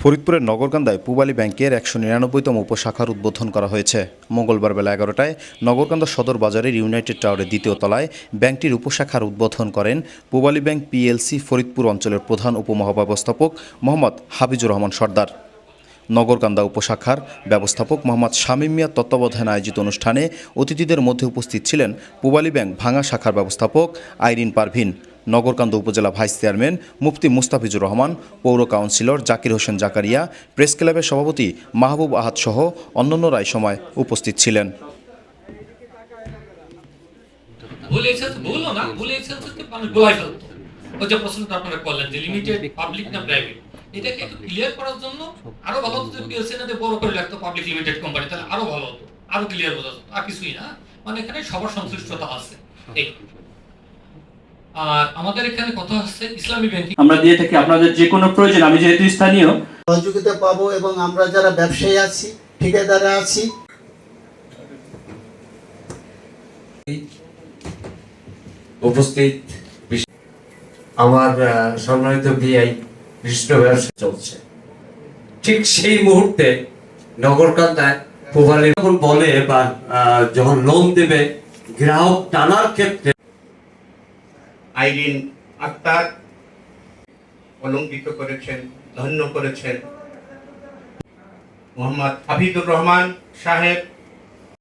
ফরিদপুরের নগরকান্দায় পূবালী ব্যাংকের একশো নিরানব্বইতম উপশাখার উদ্বোধন করা হয়েছে। মঙ্গলবার বেলা এগারোটায় নগরকান্দা সদর বাজারের ইউনাইটেড টাওয়ারের দ্বিতীয় তলায় ব্যাংকটির উপশাখার উদ্বোধন করেন পূবালী ব্যাংক পিএলসি ফরিদপুর অঞ্চলের প্রধান উপমহাব্যবস্থাপক মোহাম্মদ হাফিজুর রহমান সর্দার। নগরকান্দা উপশাখার ব্যবস্থাপক মোহাম্মদ শামীম মিয়ার তত্ত্বাবধানে আয়োজিত অনুষ্ঠানে অতিথিদের মধ্যে উপস্থিত ছিলেন পূবালী ব্যাংক ভাঙা শাখার ব্যবস্থাপক আইরিন পারভিন, নগরকান্দা উপজেলা ভাইস চেয়ারম্যান মুফতি মুস্তাফিজুর রহমান, পৌর কাউন্সিলর জাকির হোসেন জাকারিয়া, প্রেস ক্লাবের সভাপতি মাহবুব আহাদ সহ অন্যান্যরা সময় উপস্থিত ছিলেন। ওই যে প্রশ্নটা আপনারা করলেন, যে লিমিটেড পাবলিক না প্রাইভেট এটাকে একটু ক্লিয়ার করার জন্য আরও ভালো হতো বড় করে রাখতো পাবলিক লিমিটেড কোম্পানি তাহলে আরও ভালো হতো আরও ক্লিয়ার বোঝা যেত আর কিছুই না মানে এখানে সবার সংশ্লিষ্টতা আছে এই। আর আমাদের এখানে কথা হচ্ছে ইসলামী ব্যাংকিং আমরা দিয়ে থাকি আপনাদের যে কোনো প্রয়োজন আমি যেহেতু স্থানীয়। সহযোগিতা পাবো এবং আমরা যারা ব্যবসায়ী আছি ঠিকাদারে আছি। উপস্থিত আমার আহ, সম্মানিত বিআই কৃষ্ণ ব্যবসা চলছে। ঠিক সেই মুহূর্তে নগরকান্দায় প্রবালী যখন বলে বা যখন লোন দেবে, গ্রাহক টানার ক্ষেত্রে আইরিন আক্তার অলঙ্কিত করেছেন, ধন্য করেছেন। মোহাম্মদ হাফিজুর রহমান সাহেব